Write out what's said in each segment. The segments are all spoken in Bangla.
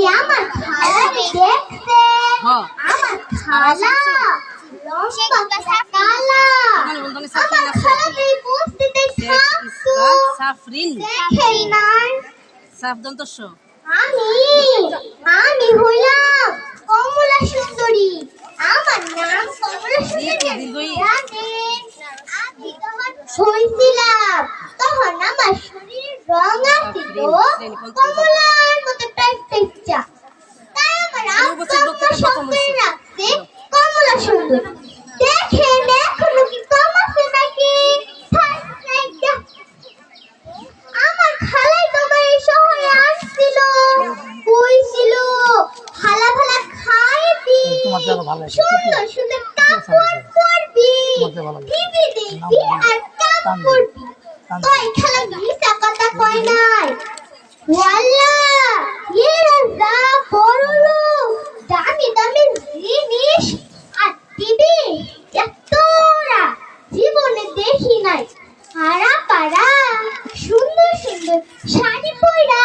কি আমার খালা দেখছে হ্যাঁ। আমার খালা লম্বা কালা। ওখানে বলতো না সাফরিন আমার খালা এই বস্তিতে থাকতো সাফরিন। দেখেন না সাফ আমি আমি হইলাম কমলা সুন্দরী। আমার নাম কমলা সুন্দরী আমি তখন আমার শরীর রং আসছিল কমলার দামি জিনিস। আর টিভি এতরা জীবনে দেখি নাই। হারা পারা সুন্দর সুন্দর শাড়ি পরা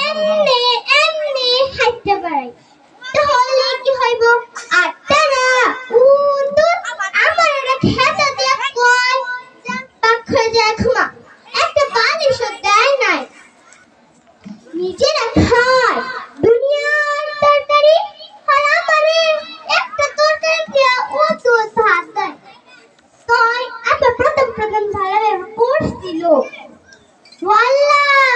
এমনি এমনি হাইতে তাহলে কি হইব আর তারা উন্দর আমার একটা খেতা দিয়ে কয়। পাখ যায় ঘুমা। একটা বালিশও দেয় নাই। নিজেরা খায়। দুনিয়ার তরকারি আর আমারে একটা তরকারি দিয়ে ও তো ভাত দেয়। তাই এত প্রথম প্রথম ভালোভাবে পড়ছিল ওয়াল্লাহ!